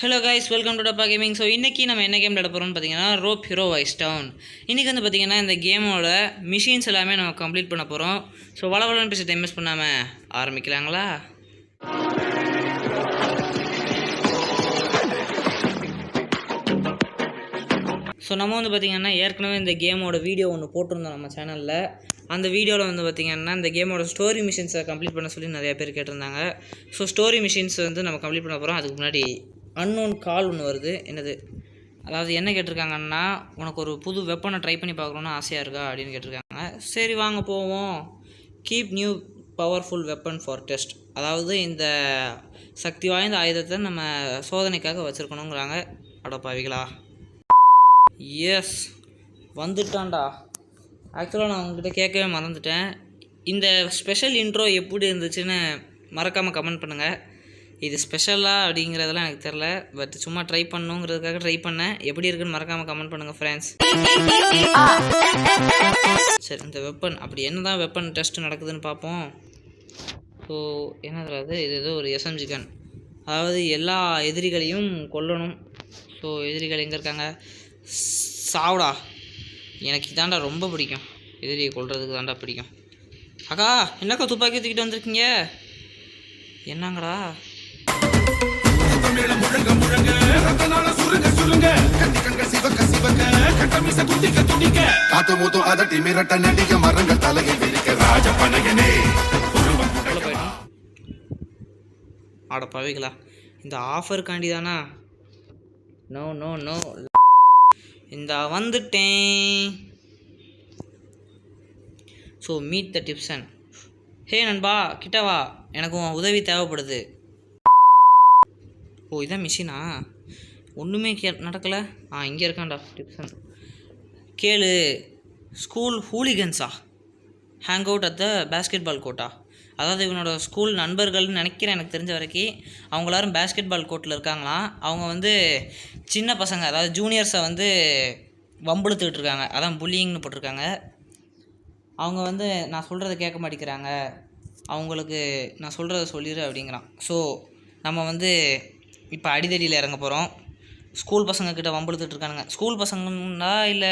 Hello guys welcome to Dabba gaming so இன்றைக்கி நம்ம என்ன கேம் விளாட போகிறோம்னு பார்த்தீங்கன்னா ரோப் ஹீரோ வைஸ் டவுன் இன்றைக்கி வந்து பார்த்தீங்கன்னா இந்த கேமோட மிஷின்ஸ் எல்லாமே நம்ம கம்ப்ளீட் பண்ண போகிறோம் ஸோ வளவலன்னு பேசி டைம் வேஸ்ட் பண்ணாமல் ஆரம்பிக்கலாங்களா? ஸோ நம்ம வந்து பார்த்திங்கன்னா ஏற்கனவே இந்த கேமோட வீடியோ ஒன்று போட்டிருந்தோம் நம்ம சேனலில் அந்த வீடியோவில் வந்து பார்த்திங்கன்னா இந்த கேமோட ஸ்டோரி மிஷின்ஸை கம்ப்ளீட் பண்ண சொல்லி நிறையா பேர் கேட்டிருந்தாங்க. ஸோ ஸ்டோரி மிஷின்ஸ் வந்து நம்ம கம்ப்ளீட் பண்ண போகிறோம் அதுக்கு முன்னாடி அன்னோன் கால் ஒன்று வருது. என்னது? அதாவது என்ன கேட்டிருக்காங்கன்னா உனக்கு ஒரு புது வெப்பனை ட்ரை பண்ணி பார்க்கணுன்னு ஆசையாக இருக்கா அப்படின்னு கேட்டிருக்காங்க. சரி வாங்க போவோம். Keep new powerful weapon for test அதாவது இந்த சக்தி வாய்ந்த ஆயுதத்தை நம்ம சோதனைக்காக வச்சுருக்கணுங்கிறாங்க அடப்பாவிகளா. எஸ் வந்துட்டான்டா. ஆக்சுவலாக நான் உங்ககிட்ட கேட்கவே மறந்துட்டேன். இந்த ஸ்பெஷல் இன்ட்ரோ எப்படி இருந்துச்சுன்னு மறக்காமல் கமெண்ட் பண்ணுங்கள் இது ஸ்பெஷலாக அப்படிங்கிறதெல்லாம் எனக்கு தெரில பட் சும்மா ட்ரை பண்ணுங்கிறதுக்காக ட்ரை பண்ணேன். எப்படி இருக்குன்னு மறக்காமல் கமெண்ட் பண்ணுங்கள் ஃப்ரெண்ட்ஸ் சரி இந்த வெப்பன் அப்படி என்ன தான் வெப்பன் டெஸ்ட் நடக்குதுன்னு பார்ப்போம். ஸோ என்னது அது? இது ஏதோ ஒரு எஸ்எம்ஜி கன் அதாவது எல்லா எதிரிகளையும் கொல்லணும். ஸோ எதிரிகள் எங்கே இருக்காங்க? சாவுடா. எனக்கு இதாண்டா ரொம்ப பிடிக்கும். எதிரியை கொல்றதுக்கு தாண்டா பிடிக்கும். அக்கா என்னக்கா துப்பாக்கி தூக்கிட்டு வந்திருக்கீங்க? என்னங்கடா? தமிழம் முழங்க முழங்க. ரத்தனால சுருங்க சுருங்க. கத்தி கங்க சிவக்க சிவக்க. மரங்கள் தலையை விரிக்க. இந்த ஆஃபருக்காண்டி தானா நோ நோ நோ இந்த வந்துட்டேன். ஸோ மீட் த டிப்ஸன் ஹே நண்பா கிட்டவா எனக்கும் உதவி தேவைப்படுது. ஓ இதான் மிஷினா? ஒன்றுமே கே நடக்கலை. ஆ இங்கே இருக்கான்டா டிப்சன். கேளு school ஹூலிகன்ஸா? Hang out at the basketball quota அதாவது இவனோட ஸ்கூல் நண்பர்கள்னு நினைக்கிறேன் எனக்கு தெரிஞ்ச வரைக்கும் அவங்க எல்லாரும் பேஸ்கெட் பால் கோர்ட்டில் இருக்காங்களாம் அவங்க வந்து சின்ன பசங்க அதாவது ஜூனியர்ஸை வந்து வம்புழுத்துக்கிட்டு இருக்காங்க. அதான் புல்லிங்னு போட்டிருக்காங்க. அவங்க வந்து நான் சொல்கிறத கேட்க மாட்டேங்கிறாங்க. அவங்களுக்கு நான் சொல்கிறத சொல்லிடு அப்படிங்கிறான். ஸோ நம்ம வந்து இப்போ அடிதடியில் இறங்க போகிறோம். ஸ்கூல் பசங்க கிட்ட வம்பழுத்துட்ருக்கானுங்க. ஸ்கூல் பசங்கன்னா இல்லை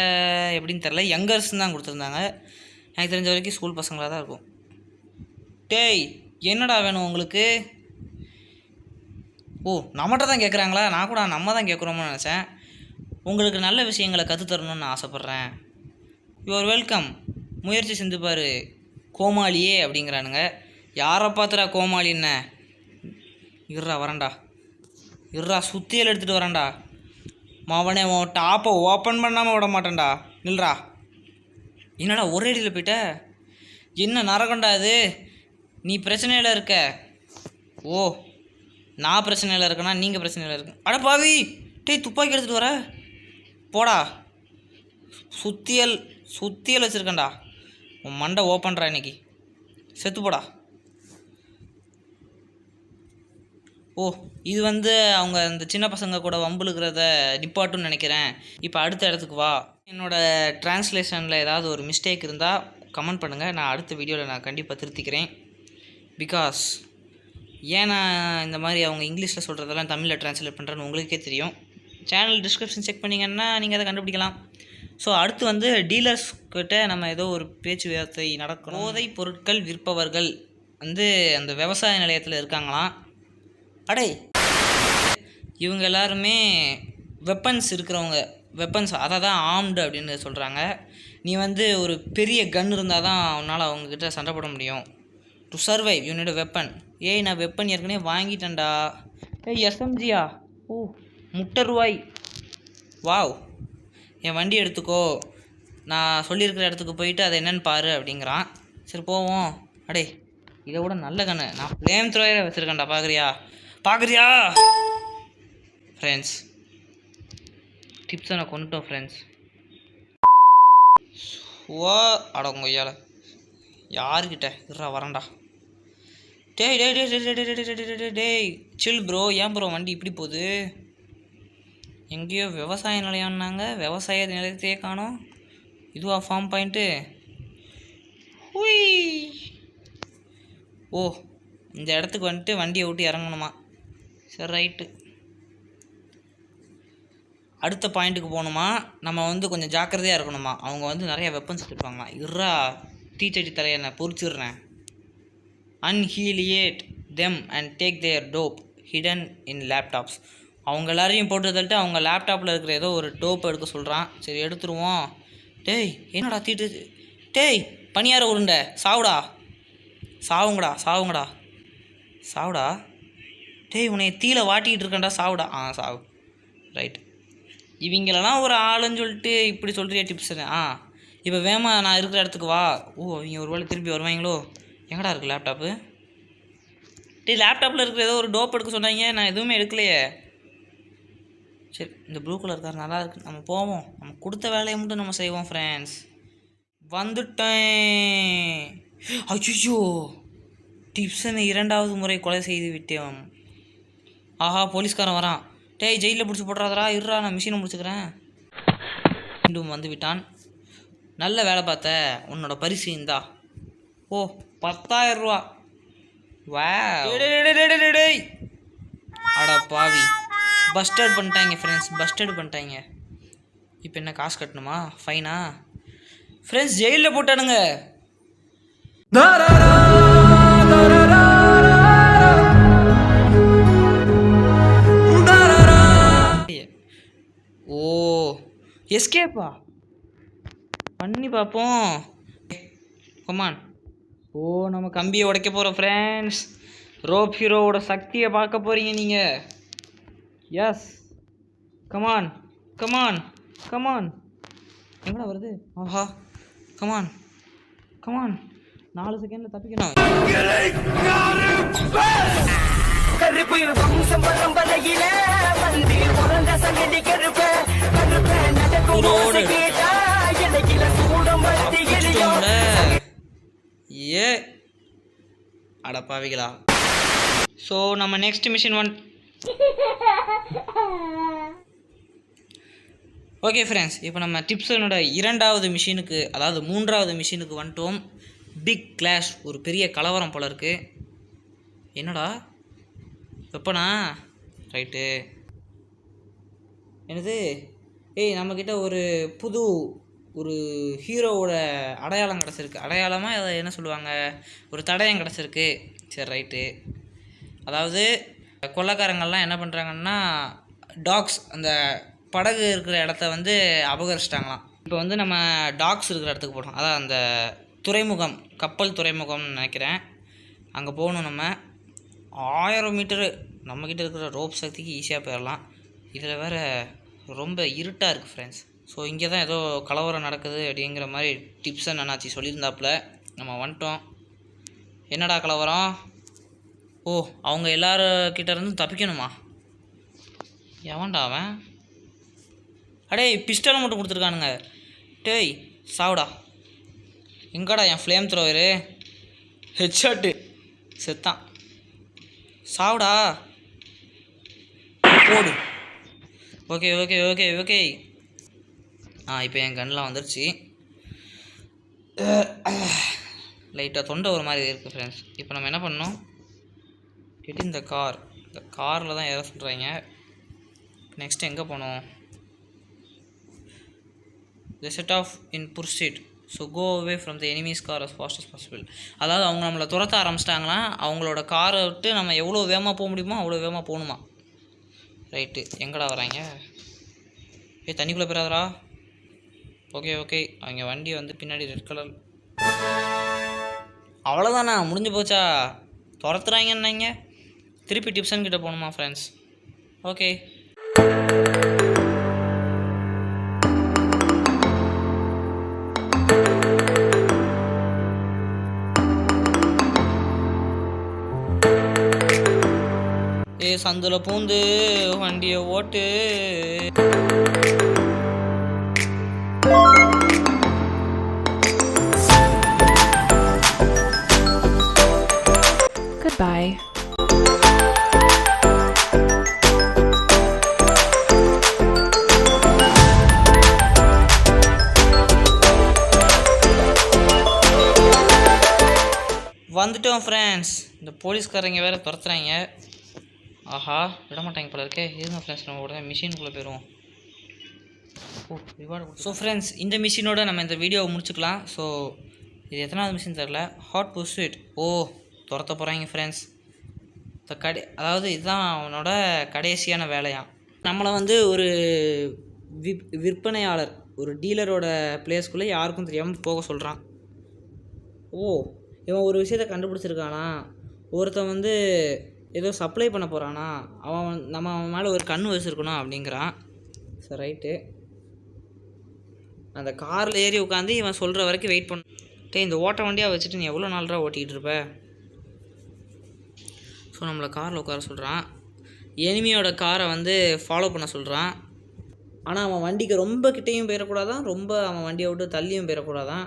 எப்படின்னு தெரில. யங்கர்ஸ்னு தான் கொடுத்துருந்தாங்க. எனக்கு தெரிஞ்ச வரைக்கும் ஸ்கூல் பசங்களாக தான் இருக்கும். டேய் என்னடா வேணும் உங்களுக்கு? ஓ நம்மகிட்ட தான் கேட்குறாங்களா? நான் கூட நம்ம தான் கேட்குறோமோன்னு நினச்சேன். உங்களுக்கு நல்ல விஷயங்களை கற்றுத்தரணும்னு ஆசைப்பட்றேன். யுவர் வெல்கம் முயற்சி செஞ்சு பாரு. கோமாளியே அப்படிங்கிறானுங்க. யாரை பார்த்துடா கோமாளின்ன? இருறா வரேன்டா. இருறா சுத்தியல் எடுத்துகிட்டு வரேன்டா. மவனே உன் டாப்பை ஓப்பன் பண்ணாமல் விட மாட்டேன்டா. நில்றா. என்னடா ஒரே அடியில் போயிட்ட? என்ன நரகண்டா இது? நீ பிரச்சனையில் இருக்க. ஓ நான் பிரச்சனையில் இருக்கேனா? நீங்கள் பிரச்சனையில் இருக்க. அட பாவி! டேய் துப்பாக்கி எடுத்துகிட்டு வர. போடா. சுத்தியல் சுத்தியல் வச்சுருக்கேன்டா. உன் மண்டை ஓப்பன்றா இன்னைக்கு. செத்து போடா. ஓ இது வந்து அவங்க அந்த சின்ன பசங்க கூட வம்புழுக்கிறத நிப்பாட்டுன்னு நினைக்கிறேன். இப்போ அடுத்த இடத்துக்கு வா. என்னோடய ட்ரான்ஸ்லேஷனில் ஏதாவது ஒரு மிஸ்டேக் இருந்தால் கமெண்ட் பண்ணுங்கள் நான் அடுத்த வீடியோவில் நான் கண்டிப்பாக திருத்திக்கிறேன். பிகாஸ் ஏன் நான் இந்த மாதிரி அவங்க இங்கிலீஷில் சொல்கிறதெல்லாம் தமிழில் ட்ரான்ஸ்லேட் பண்ணுறேன்னு உங்களுக்கே தெரியும். சேனல் டிஸ்கிரிப்ஷன் செக் பண்ணிங்கன்னா நீங்கள் அதை கண்டுபிடிக்கலாம். ஸோ அடுத்து வந்து டீலர்ஸ் கிட்ட நம்ம ஏதோ ஒரு பேச்சுவார்த்தை நடக்கும் போதைப் பொருட்கள் விற்பவர்கள் வந்து அந்த விவசாய நிலையத்தில் இருக்காங்களாம். அடே. இவங்க எல்லாருமே வெப்பன்ஸ் இருக்கிறவங்க. வெப்பன்ஸ் அதை தான் ஆம்டு அப்படின்னு சொல்கிறாங்க நீ வந்து ஒரு பெரிய கன் இருந்தால் தான் உன்னால் அவங்கக்கிட்ட சண்டை போட முடியும். டு சர்வைவ் யூனிட் வெப்பன் ஏய் நான் வெப்பன் ஏற்கனவே வாங்கிட்டேன்டா. ஏய் எஸ்எம்ஜியா ஓ முட்டை ரூபாய். வாவ். என் வண்டி எடுத்துக்கோ. நான் சொல்லியிருக்கிற இடத்துக்கு போயிட்டு அதை என்னன்னு பாரு அப்படிங்கிறான். சரி போவோம். அடே இதை விட நல்ல கண்ணு நான் ஃப்ளேம் த்ரோயரை வச்சுருக்கேன்டா பார்க்குறியா பார்க்குறியா ஃப்ரெண்ட்ஸ் டிப்ஸை நான் கொண்டுட்டோம் ஃப்ரெண்ட்ஸ் ஓ அடங்க ஐயால யாருக்கிட்ட? இருறா வரேன்டா. டேய் டேய் டேய் டேய் டேய் டேய் டேய் டேய் டேய். டேய் சில் ப்ரோ ஏன் ப்ரோ வண்டி இப்படி போகுது? எங்கேயோ விவசாய நிலையம்னாங்க. விவசாய நிலையத்தையே காணோம். இதுவா ஃபார்ம் பாயிண்ட்டு ஹுய். ஓ இந்த இடத்துக்கு வந்துட்டு வண்டியை விட்டு இறங்கணுமா? சரி ரைட்டு அடுத்த பாயிண்ட்டுக்கு போகணுமா? நம்ம வந்து கொஞ்சம் ஜாக்கிரதையாக இருக்கணுமா? அவங்க வந்து நிறைய வெப்பன்ஸ் வச்சுருப்பாங்களாம் இர்ரா தீச்சடி தலையை பொறிச்சிடுறேன். Annihilate them and take their dope hidden in laptops அவங்க எல்லாரையும் போட்டு தள்ளிட்டு அவங்க லேப்டாப்பில் இருக்கிற ஏதோ ஒரு டோப் எடுக்க சொல்கிறான் சரி எடுத்துருவோம். டேய் என்னடா தீட்டு? டேய் பனியார உருண்டை. சாவுடா. சாவுங்கடா சாவுங்கடா. சாவுடா. டேய் உன்னை தீல வாட்டிக்கிட்டு இருக்கேன்டா சாவுடா. ஆ சாவு. ரைட் இவங்களெல்லாம் ஒரு ஆளுன்னு சொல்லிட்டு இப்படி சொல்கிறியா டிப்ஸ் ஆ. இப்போ வேமா நான் இருக்கிற இடத்துக்கு வா. ஓ இவங்க ஒரு வேளை திருப்பி வருவாங்களோ எங்கடா இருக்குது லேப்டாப்பு டேய் லேப்டாப்பில் இருக்கிற ஏதோ ஒரு டோப் எடுக்க சொன்னாங்க நான் எதுவுமே எடுக்கலையே. சரி இந்த ப்ளூ கலர் கார் நல்லா இருக்கு. நம்ம போவோம். நம்ம கொடுத்த வேலையை மட்டும் நம்ம செய்வோம் ஃப்ரெண்ட்ஸ் வந்துட்டேன். அச்சுச்சோ டிப்ஸனை இரண்டாவது முறை கொலை செய்து விட்டேன். ஆஹா போலீஸ்காரன் வரான். டேய் ஜெயிலில் பிடிச்சி போட்டுறாதரா இருறா நான் மிஷினை முடிச்சுக்கிறேன். மீண்டும் வந்து விட்டான். நல்ல வேலை பார்த்த உன்னோட பரிசு இந்தா. ஓ பத்தாயிரம் ரூபா. வா அட பாவி. பஸ்டர்ட் பண்ணிட்டாங்க ஃப்ரெண்ட்ஸ் பஸ்டர்ட் பண்ணிட்டாங்க இப்போ என்ன காசு கட்டணுமா? ஃபைனா ஃப்ரெண்ட்ஸ் ஜெயிலில் போட்டானுங்க. எஸ்கேப்பா பண்ணி பார்ப்போம் கமான் ஓ நம்ம கம்பியை உடைக்க போகிறோம் ஃப்ரெண்ட்ஸ் ரோப் ஹீரோவோட சக்தியை பார்க்க போகிறீங்க நீங்கள் எஸ் கமான் கமான் கமான் எங்கடா வருது? ஆஹா. கமான் கமான் நாலு செகண்டில் தப்பிக்கணும் கருப்பு வம்சம் பரம்பரையில வந்து பிறந்த சங்கடி கருப்ப. ஏ. அடப்பாவிகளா ஸோ நம்ம next mission one okay friends இப்போ நம்ம டிப்ஸனோட இரண்டாவது மிஷினுக்கு அதாவது மூன்றாவது மிஷினுக்கு வந்துட்டோம். பிக் கிளாஷ் ஒரு பெரிய கலவரம் போல இருக்குது என்னடா? எப்போண்ணா ரைட்டு என்னது? ஏய் நம்மக்கிட்ட ஒரு புது ஒரு ஹீரோவோட அடையாளம் கிடச்சிருக்கு. அடையாளமாக அதை என்ன சொல்லுவாங்க? ஒரு தடயம் கிடச்சிருக்கு. சரி ரைட்டு. அதாவது கொள்ளக்காரங்கள்லாம் என்ன பண்ணுறாங்கன்னா டாக்ஸ் அந்த படகு இருக்கிற இடத்த வந்து அபகரிச்சிட்டாங்களாம். இப்போ வந்து நம்ம டாக்ஸ் இருக்கிற இடத்துக்கு போகிறோம் அதான் அந்த துறைமுகம் கப்பல் துறைமுகம்னு நினைக்கிறேன். அங்கே போகணும் நம்ம. ஆயிரம் மீட்டரு. நம்மக்கிட்ட இருக்கிற ரோப் சக்திக்கு ஈஸியாக போயிடலாம். இதில் வேற ரொம்ப இருட்டாக இருக்குது ஃப்ரெண்ட்ஸ் ஸோ இங்கே தான் ஏதோ கலவரம் நடக்குது அப்படிங்கிற மாதிரி டிப்ஸை அண்ணாச்சி சொல்லியிருந்தாப்புல. நம்ம வந்துட்டோம். என்னடா கலவரம்? ஓ அவங்க எல்லாருக்கிட்ட இருந்தும் தப்பிக்கணுமா? எவன்டா அவன்? அடே பிஸ்டலை மட்டும் கொடுத்துருக்கானுங்க. டேய் சாவுடா. எங்கடா என் ஃப்ளேம் த்ரோவரு ஹெட்ஷாட்டு செத்தான். சாவுடா. போடு. ஓகே ஓகே ஓகே ஓகே ஆ இப்போ என் கண்ணில் வந்துருச்சு. லைட்டாக தொண்டை ஒரு மாதிரி இருக்குது ஃப்ரெண்ட்ஸ் இப்போ நம்ம என்ன பண்ணோம் இட் இந்த கார் இந்த காரில் தான் ஏற சொல்கிறாங்க நெக்ஸ்ட் எங்கே போகணும்? The set off in pursuit so go away from the enemies car as fast as possible அதாவது அவங்க நம்மளை துரத்த ஆரம்பிச்சிட்டாங்கன்னா அவங்களோட காரை விட்டு நம்ம எவ்வளோ வேகமாக போக முடியுமோ அவ்வளோ வேகமாக போகணுமா? ரைட்டு. எங்கடா வராங்க? ஏ தண்ணிக்குள்ளே போயிடாதரா ஓகே ஓகே. அவங்க வண்டி வந்து பின்னாடி ரெட் கலர். அவ்வளோதானா முடிஞ்சு போச்சா? துரத்துறாங்கன்னாங்க. திருப்பி டிப்சன் கிட்டே போகணுமா ஃப்ரெண்ட்ஸ் ஓகே. ஏ சந்தில் பூந்து வண்டியை ஓட்டு. Goodbye. வந்துட்டோம் ஃப்ரெண்ட்ஸ் இந்த போலீஸ்காரங்க வேறு துரத்துறாங்க. ஆஹா விடமாட்டாங்க போல இருக்கே இருங்க ஃப்ரெண்ட்ஸ் நம்ம உடனே மிஷினுக்குள்ளே போயிடுவோம் ஸோ ஃப்ரெண்ட்ஸ் இந்த மிஷினோட நம்ம இந்த வீடியோவை முடிச்சுக்கலாம். ஸோ இது எத்தனாவது மிஷின் தெரில ஹாட் புஸ்வீட் ஓ துரத்த போகிறாங்க ஃப்ரெண்ட்ஸ் இந்த கடை அதாவது இதுதான் அவனோட கடைசியான வேலையாம் நம்மளை வந்து ஒரு விப் விற்பனையாளர் ஒரு டீலரோட பிளேஸ்க்குள்ளே யாருக்கும் தெரியாமல் போக சொல்கிறான் ஓ இவன் ஒரு விஷயத்த கண்டுபிடிச்சிருக்கானா? ஒருத்தன் வந்து ஏதோ சப்ளை பண்ண போகிறானா அவன் நம்ம அவன் மேலே ஒரு கண் வச்சுருக்கணும் அப்படிங்கிறான். சரி ரைட்டு அந்த காரில் ஏறி உட்காந்து இவன் சொல்கிற வரைக்கும் வெயிட் பண்ண. டே இந்த ஓட்ட வண்டியாக வச்சுட்டு நீ எவ்வளோ நாள்ரா ஓட்டிகிட்டு இருப்ப? ஸோ நம்மளை காரில் உட்கார சொல்கிறான் எனிமியோட காரை வந்து ஃபாலோ பண்ண சொல்கிறான் ஆனால் அவன் வண்டிக்கு ரொம்ப கிட்டேயும் போயிடக்கூடாதான் ரொம்ப அவன் வண்டியை விட்டு தள்ளியும் போயிடக்கூடாதான்.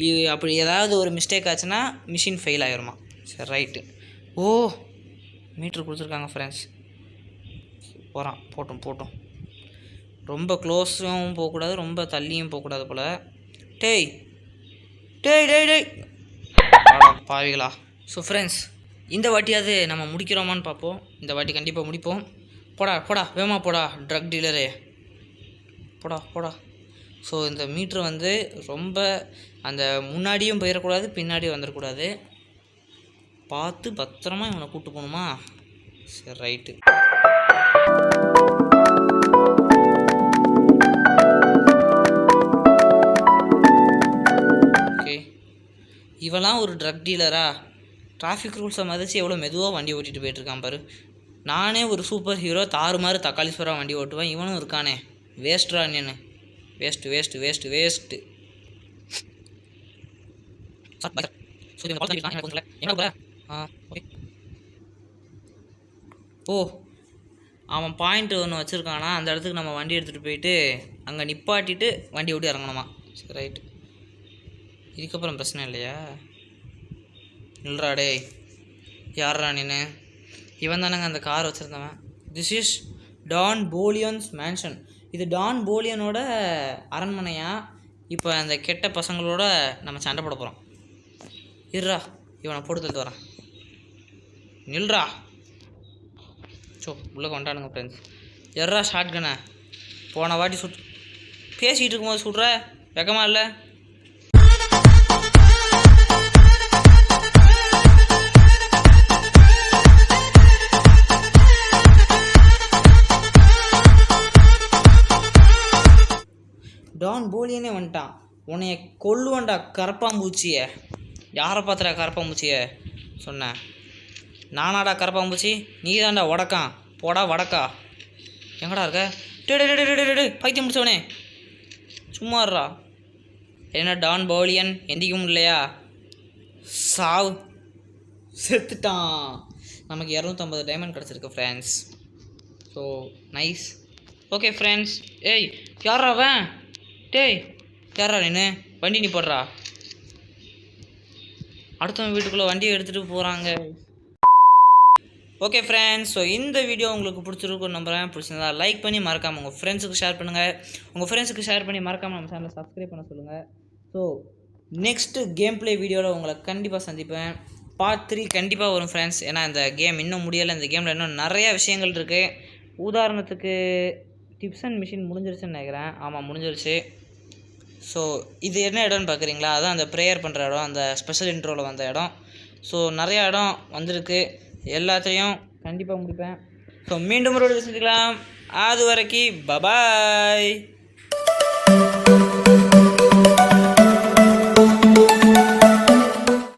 இது அப்படி ஏதாவது ஒரு மிஸ்டேக் ஆச்சுன்னா மிஷின் ஃபெயில் ஆயிருமா சரி ரைட்டு ஓ! மீட்ரு கொடுத்துருக்காங்க ஃப்ரெண்ட்ஸ் போகிறான் போட்டும் போட்டும். ரொம்ப க்ளோஸும் போகக்கூடாது ரொம்ப தள்ளியும் போகக்கூடாது போல். டேய் டேய் டேய் டேய். பாவிகளா. ஸோ ஃப்ரெண்ட்ஸ் இந்த வாட்டியாவது நம்ம முடிக்கிறோமான்னு பார்ப்போம். இந்த வாட்டி கண்டிப்பாக முடிப்போம். போடா போடா வேமா போடா ட்ரக் டீலரு போடா போடா. ஸோ இந்த மீட்ரு வந்து ரொம்ப அந்த முன்னாடியும் போயிடக்கூடாது பின்னாடியும் வந்துடக்கூடாது பார்த்து பத்திரமா இவனை கூப்பிட்டு போகணுமா? சரி ரைட்டு. ஓகே. இவெல்லாம் ஒரு ட்ரக் டீலரா டிராஃபிக் ரூல்ஸை மதித்து எவ்வளோ மெதுவாக வண்டி ஓட்டிகிட்டு போயிட்டுருக்கான் பாரு. நானே ஒரு சூப்பர் ஹீரோ தாறுமாறு தக்காளீஸ்வரா வண்டி ஓட்டுவேன். இவனும் இருக்கானே. வேஸ்ட்ரா அண்ணனு வேஸ்ட்டு வேஸ்ட்டு வேஸ்ட்டு வேஸ்ட்டு ஆ ஓகே ஓ அவன் பாயிண்ட் ஒன்று வச்சுருக்கானா? அந்த இடத்துக்கு நம்ம வண்டி எடுத்துகிட்டு போயிட்டு அங்கே நிப்பாட்டிட்டு வண்டி விட்டு இறங்கணுமா? சரி ரைட்டு இதுக்கப்புறம் பிரச்சனை இல்லையா? நில்றா டேய். யாரா நீனு இவன் தானங்க அந்த car வச்சுருந்தவன். This is Don Polian's mansion இது டான் போலியனோட அரண்மனையா? இப்போ அந்த கெட்ட பசங்களோட நம்ம சண்டை போட போகிறோம் இருடா இவனை போட்டு தள்ளிட்டு வரேன். நில்றா. சோ உள்ளே கொண்டாடுங்க ஃப்ரெண்ட்ஸ் எர்ரா ஷார்ட் கண்ணை போன வாட்டி சுட் பேசிகிட்டு இருக்கும்போது சுடுற? வெக்கமா இல்லை? டான் போலியனே வந்துட்டான் உன்னைய கொல்லுவன்டா கரப்பாம்பூச்சிய. யாரை பார்த்துடா கரப்பாம்பூச்சிய? சொன்னேன். நானாடா கரப்பாம்பூச்சி நீ தாண்டா உடக்கான் போடா வடக்கா. எங்கடா இருக்க? டே டே டே, டே, டே, டே, பைத்தியம் முடிச்சவனே சும்மா இருடா. என்ன டான் பவுலியன்? எந்திக்கும் இல்லையா? சாவ். செத்துட்டான். நமக்கு இரநூத்தம்பது டைமண்ட் கிடச்சிருக்கு friends so nice okay friends ஏய் யாரா அவன்? டேய் யாரா நீனு வண்டி நீ போடுறா. அடுத்தவன் வீட்டுக்குள்ளே வண்டியை எடுத்துகிட்டு போகிறாங்க ஓகே ஃப்ரெண்ட்ஸ் ஸோ இந்த வீடியோ உங்களுக்கு பிடிச்சிருக்கும் நம்புறேன். பிடிச்சிருந்தா லைக் பண்ணி மறக்காமல் உங்கள் ஃப்ரெண்ட்ஸுக்கு ஷேர் பண்ணுங்கள் உங்கள் ஃப்ரெண்ட்ஸுக்கு ஷேர் பண்ணி மறக்காமல் நம்ம சேனலை சப்ஸ்கிரைப் பண்ண சொல்லுங்கள் ஸோ நெக்ஸ்ட்டு கேம் ப்ளே வீடியோவில் உங்களை கண்டிப்பாக சந்திப்பேன். பார்ட் த்ரீ கண்டிப்பாக வரும் ஃப்ரெண்ட்ஸ் ஏன்னா இந்த கேம் இன்னும் முடியலை. இந்த கேமில் இன்னும் நிறையா விஷயங்கள் இருக்குது உதாரணத்துக்கு டிப்ஸ் அண்ட் மிஷின் முடிஞ்சிருச்சுன்னு நினைக்கிறேன். ஆமாம் முடிஞ்சிருச்சு. ஸோ இது என்ன இடம்னு பார்க்குறீங்களா அதான் அந்த ப்ரேயர் பண்ணுற இடம். அந்த ஸ்பெஷல் இன்ட்ரோவில் வந்த இடம். ஸோ நிறையா இடம் வந்திருக்கு. எல்லாத்தையும் கண்டிப்பாக முடிப்பேன். ஸோ மீண்டும் ஒரு சந்திக்கலாம். அது வரைக்கும் பபாய்